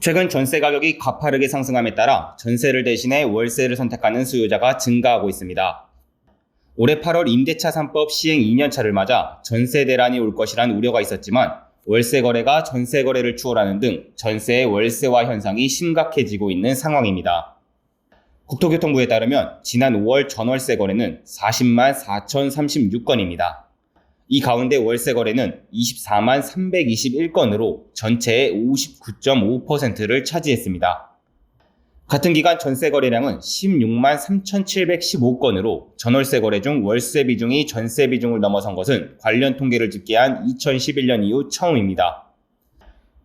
최근 전세 가격이 가파르게 상승함에 따라 전세를 대신해 월세를 선택하는 수요자가 증가하고 있습니다. 올해 8월 임대차 3법 시행 2년차를 맞아 전세 대란이 올 것이란 우려가 있었지만 월세 거래가 전세 거래를 추월하는 등 전세의 월세화 현상이 심각해지고 있는 상황입니다. 국토교통부에 따르면 지난 5월 전월세 거래는 40만 4,036건입니다. 이 가운데 월세 거래는 24만 321건으로 전체의 59.5%를 차지했습니다. 같은 기간 전세 거래량은 16만 3,715건으로 전월세 거래 중 월세 비중이 전세 비중을 넘어선 것은 관련 통계를 집계한 2011년 이후 처음입니다.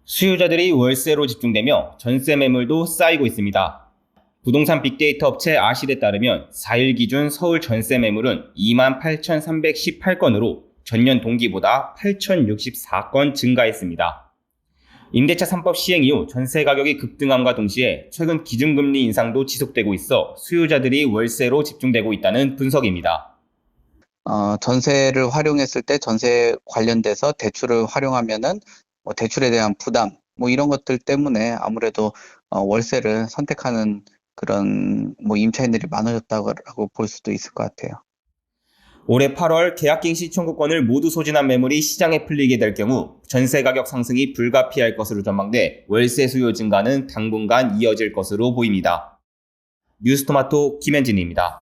수요자들이 월세로 집중되며 전세 매물도 쌓이고 있습니다. 부동산 빅데이터 업체 아실에 따르면 4일 기준 서울 전세 매물은 28,318건으로 전년 동기보다 8,064건 증가했습니다. 임대차 3법 시행 이후 전세 가격이 급등함과 동시에 최근 기준금리 인상도 지속되고 있어 수요자들이 월세로 집중되고 있다는 분석입니다. 어, 전세를 활용했을 때 전세 관련돼서 대출을 활용하면은 뭐 대출에 대한 부담 뭐 이런 것들 때문에 아무래도 어, 월세를 선택하는 그런 뭐 임차인들이 많아졌다고 볼 수도 있을 것 같아요. 올해 8월 계약갱시 청구권을 모두 소진한 매물이 시장에 풀리게 될 경우 전세 가격 상승이 불가피할 것으로 전망돼 월세 수요 증가는 당분간 이어질 것으로 보입니다. 뉴스토마토 김현진입니다.